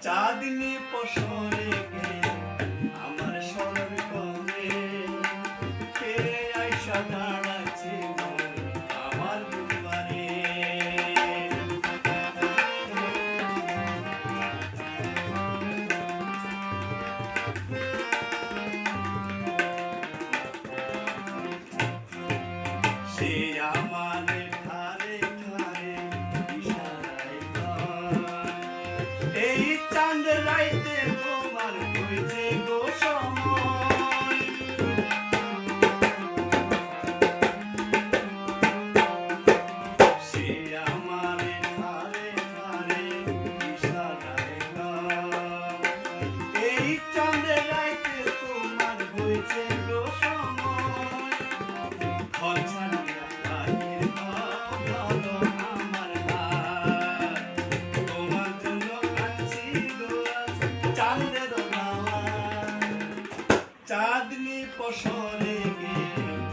চাঁদনি পশরে আমার স্মরণ করে? কে আইসা সে আমার ধারে ধারে এই পশরে গিয়ে